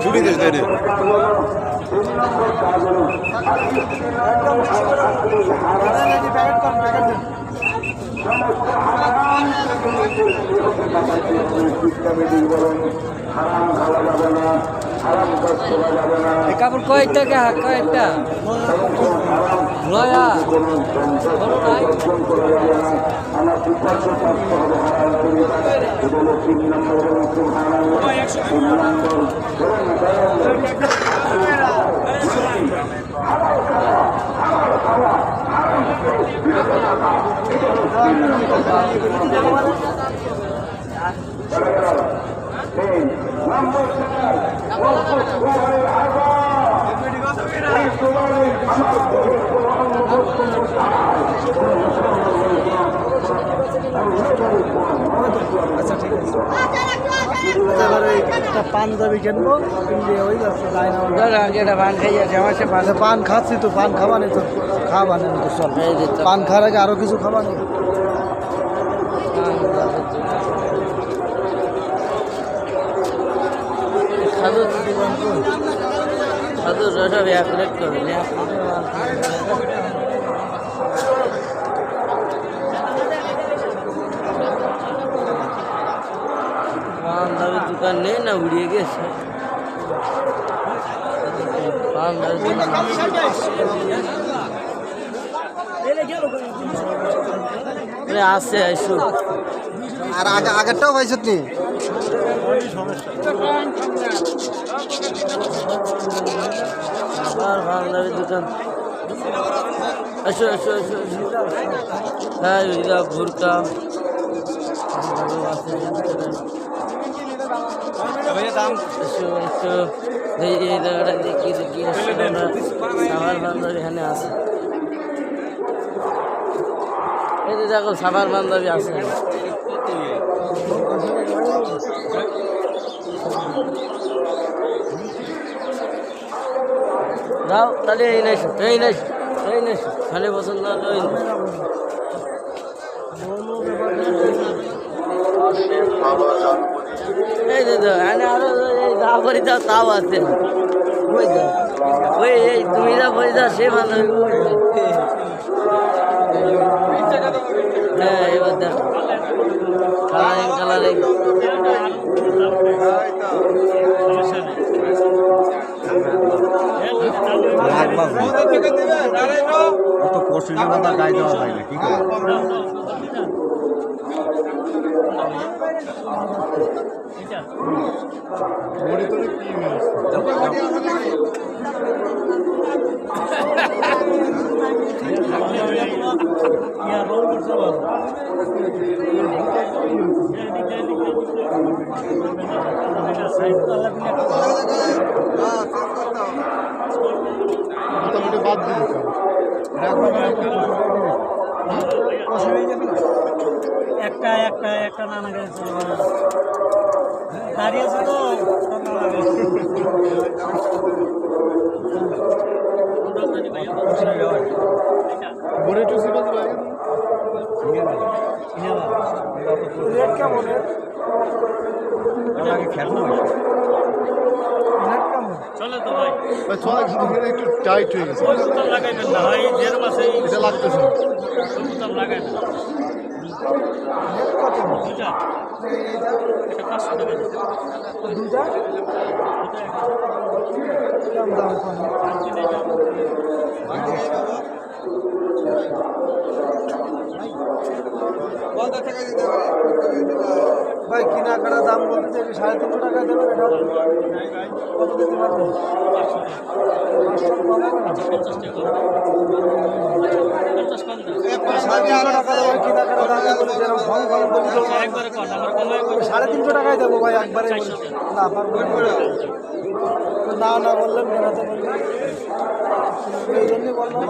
ছুটি দিস তাই কাপড় কয়েকটা কে কয়েকটা? নয়া এবার একটা পাঞ্জাবি কিনবো কিনলে ওই যেটা পান খাইয়াছে আমার সে পান আচ্ছা, খাচ্ছি তো পান খাবা নেই তো খাওয়া নেই তো চল। পান খাওয়ার আগে আরও কিছু খাবা সাধু রসব এক রেট করে পান দামের দোকান নেই না উড়িয়ে গেছে আছে আইসু আর আগে আগেরটাও পাইছত নি? আবার বাংলার দোকান আসো আসো আসো হ্যাঁ এগুলা ভুরকা এই জায়গাটা দেখি দেখি আমরা সাভার বান্ধব এখানে আছে এই যে দেখো সাভার বান্ধবী আছে যাও, তাহলে এই নাই এই নাই এই নাই খালি পছন্দ এই। এই যে তো এখানে আরও, এই যা করি যাও তাও আছে। যাও ওই এই তুমি যা বই যাও সে ভালো হ্যাঁ এবার দেখো। Colouring colouring. অত কষ্টের জন্য গায়ে দেওয়া যায় না কি করে বাদ দিয়ে একটা একটা একটা নানা গেছে দাঁড়িয়ে আছে তো বড় একটু সিরিয়াস লাগে রেট কেমন কেমন চলে তো ভাই। ছয় কিন্তু একটু টাইট হয়ে গেছে। বোতাম লাগাইবেন না ভাই যেরকম আছে এটা লাগতেছে। না। বোতাম লাগাই না রেট কত দুইটা। এটা পাঁচশো টাকা দুইটা? দাম দাম কম ভাই কিনা কাটা দাম বলতে সাড়ে তিনশো টাকা দেবেন এটা সাড়ে তিনশো টাকায় দেবো ভাই একবারে না না। না বললেন কেন এই জন্যই বললাম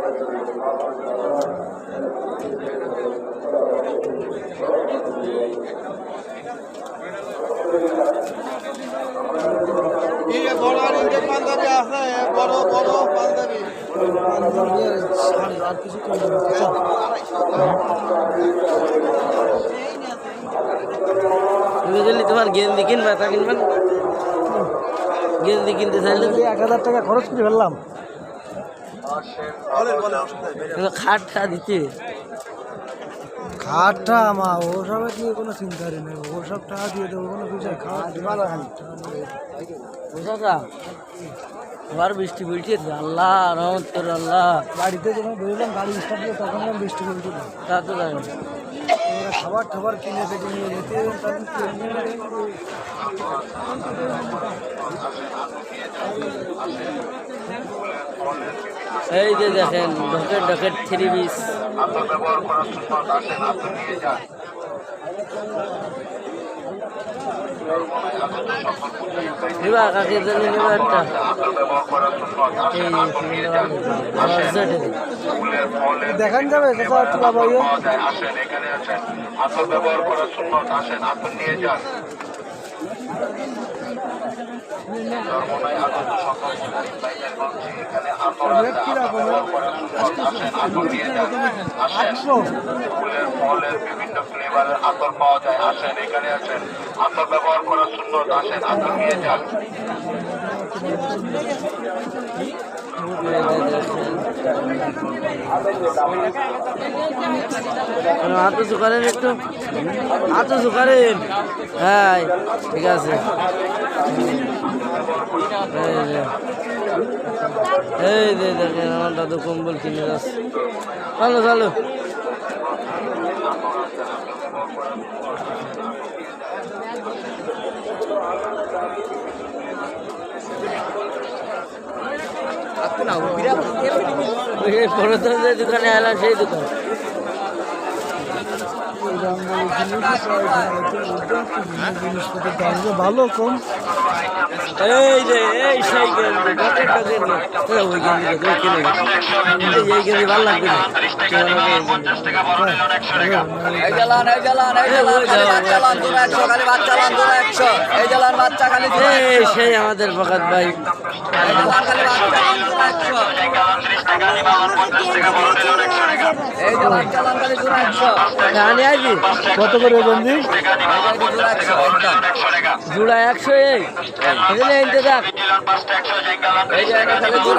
ভাইজান পাঞ্জাবি আর আর কিছু কম না চল। তুমি যদি তোমার গেঞ্জি কিনবা তা কিনবেন গেঞ্জি কিনতে চাইলে এক হাজার টাকা খরচ করে ফেললাম খাটটা দিতে। খাটটা আমার ওসবের নিয়ে কোনো চিন্তা নেই ওসব টাকা দিয়ে দেবো কোনো বিষয় খাট বুঝা আবার বৃষ্টি বলছে আল্লাহ রহমত তোর আল্লাহ। গাড়িতে যখন বেরোলাম গাড়ি স্টার্ট দিয়ে তখন আমি বৃষ্টি করে তা তো জানি। খাবার টাবার কিনে থেকে নিয়ে যেতে ট্রেনে এই যে দেখেন ডকেট ডকেট থ্রি পিস। নিবা কাকের জন্য নিবা একটা। দেখান যাবে কোথাও একটু বাবা ইয়ে। আসেন এখানে আছেন হাতল ব্যবহার করার সুন্নত আসেন হাতল নিয়ে যান। ফুলের বিভিন্ন ফ্লেভারের আতর পাওয়া যায়, আসেন, এখানে আছেন আতর ব্যবহার করার সুন্নত আসেন, আতর নিয়ে যান। হাত উঁচু করেন একটু। হাত উঁচু করেন। হ্যাঁ ঠিক আছে। এই যে দেখেন আমার দাদু কম্বল কিনে যাচ্ছে। চলো চলো। প্রথম দোকানে এলাম সেই দোকান। ভালো কম। এই যে এই সেই গেঞ্জি ডকের ডকের ওই গেঞ্জি তুমি কিনে গেছো এই এই ভালো লাগবে সেই আমাদের ফকাত ভাই। খালি Bye-bye. এই কত করে এই যে দূর একশো একদম জুড়া একশো এই এখানে এনতে থাক এই যে এটা খালি দূর